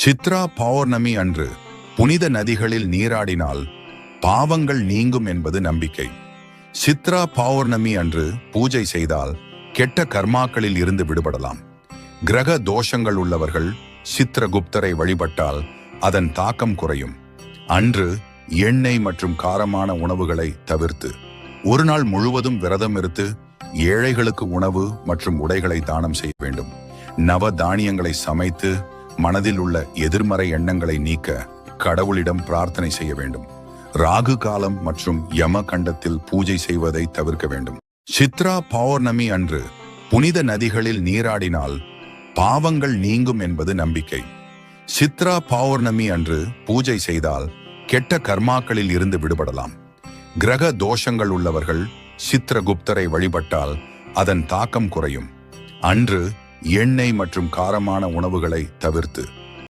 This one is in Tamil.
சித்ரா பௌர்ணமி அன்று புனித நதிகளில் நீராடினால் பாவங்கள் நீங்கும் என்பது நம்பிக்கை. சித்ரா பௌர்ணமி அன்று பூஜை செய்தால் கெட்ட கர்மாக்களில் இருந்து விடுபடலாம். கிரக தோஷங்கள் உள்ளவர்கள் சித்ரகுப்தரை வழிபட்டால் அதன் தாக்கம் குறையும். அன்று எண்ணெய் மற்றும் காரமான உணவுகளை தவிர்த்து ஒரு நாள் முழுவதும் விரதம் இருத்து ஏழைகளுக்கு உணவு மற்றும் உடைகளை தானம் செய்ய வேண்டும். நவ தானியங்களை சமைத்து மனதில் உள்ள எதிர்மறை எண்ணங்களை நீக்க கடவுளிடம் பிரார்த்தனை செய்ய வேண்டும். ராகு காலம் மற்றும் யம கண்டத்தில் பூஜை செய்வதை தவிர்க்க வேண்டும். சித்ரா பௌர்ணமி அன்று புனித நதிகளில் நீராடினால் பாவங்கள் நீங்கும் என்பது நம்பிக்கை. சித்ரா பௌர்ணமி அன்று பூஜை செய்தால் கெட்ட கர்மாக்களில் இருந்து விடுபடலாம். கிரக தோஷங்கள் உள்ளவர்கள் சித்ரகுப்தரை வழிபட்டால் அதன் தாக்கம் குறையும். அன்று எண்ணெய் மற்றும் காரமான உணவுகளை தவிர்த்து.